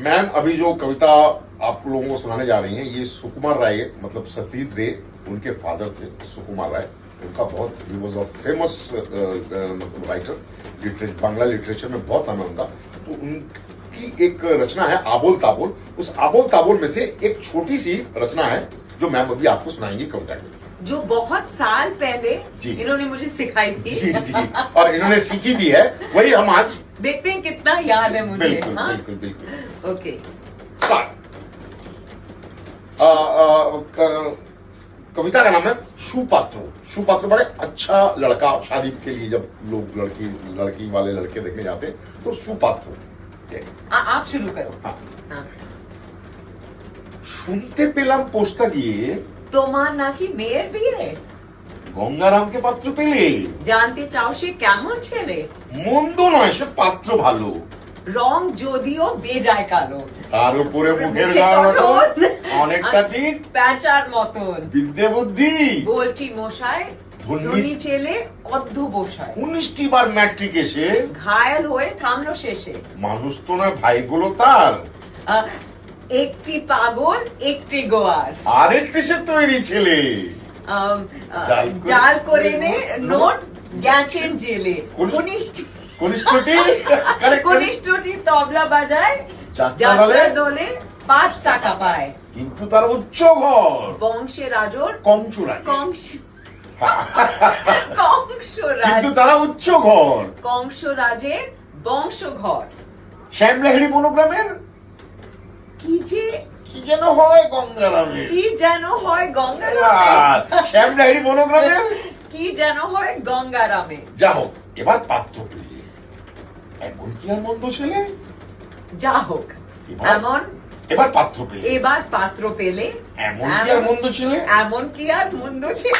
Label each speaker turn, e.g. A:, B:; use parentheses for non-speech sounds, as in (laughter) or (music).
A: Ma'am अभी जो कविता आप लोगों को सुनाने जा रही हैं ये सुकुमार राय मतलब सतीश रे उनके फादर थे सुकुमार राय। उनका बहुत ही वॉज़ अ फ़ेमस मतलब राइटर लिटरेचर बांग्ला लिटरेचर में बहुत नाम है उनका तो उनकी एक रचना है आबोल ताबोल। उस आबोल ताबोल में से एक छोटी सी रचना है जो मैम अभी आपको सुनाएँगी कविता के।
B: जो बहुत साल पहले
A: जी।
B: इन्होंने मुझे सिखाई थी।
A: जी जी। और इन्होंने सीखी भी है। वही हम आज
B: देखते हैं कितना याद है मुझे
A: बिल्कुल
B: हाँ
A: बिल्कुल बिल्कुल
B: ओके
A: स्टार्ट आ, आ, क- कविता का नाम है सुपात्र सुपात्र बड़े अच्छा लड़का शादी के लिए जब लोग लड़की लड़की वाले लड़के देखने जाते हैं तो सुपात्र
B: आ, आप शुरू करो
A: हाँ।
B: हाँ।
A: শুনতে পেলাম পোস্টটা দিয়ে
B: তোমার নাকি মেয়ের বিয়ে
A: গঙ্গারামকে পাত্র পেলে?
B: জানতে চাও সে কেমন ছেলে?
A: মন্দ নয় সে পাত্র ভালো।
B: রং যদিও বেজায় কালো।
A: তার উপরে মুখের অনেকটা ঠিক।
B: প্যাঁচার মতন।
A: বিদ্যে বুদ্ধি
B: বলছি মশাই
A: ধনী-
B: ছেলে অর্ধ বসায়
A: উনিশটি বার ম্যাট্রিক এসে।
B: ঘায়াল হয়ে থামলো শেষে।
A: মানুষ তো নয় ভাইগুলো তার।
B: একটি পাগল একটি গোয়ার।
A: আরেক দেশের তৈরি ছেলে। জাল করে-
B: নে নোট গেছেন জেলে। (laughs)
A: কনিষ্ঠটি?
B: তবলা বাজায়
A: যাত্রা দলে?
B: পাঁচ টাকা পায়।
A: কিন্তু তার উচ্চ ঘর।
B: বংশে রাজর
A: কংসুরাই
B: কংস (laughs) কংস
A: কিন্তু তারা উচ্চ ঘর।
B: বংশঘর।
A: শ্যামলাহিড়ি বনগ্রামের
B: কি যে
A: কি যেন হয় গঙ্গারামের
B: কি যেন হয় গঙ্গারামে?
A: বনগ্রামের
B: কি যেন হয় গঙ্গারামে?
A: যা হোক এবার পাত্র পেলে। এমন কি আর মন্দ ছেলে?
B: যা হোক এমন
A: এবার পাত্র পেলে।
B: এবার পাত্র পেলে।
A: এমন কি আর মন্দ ছেলে?
B: এমন কি আর মন্দ ছিল?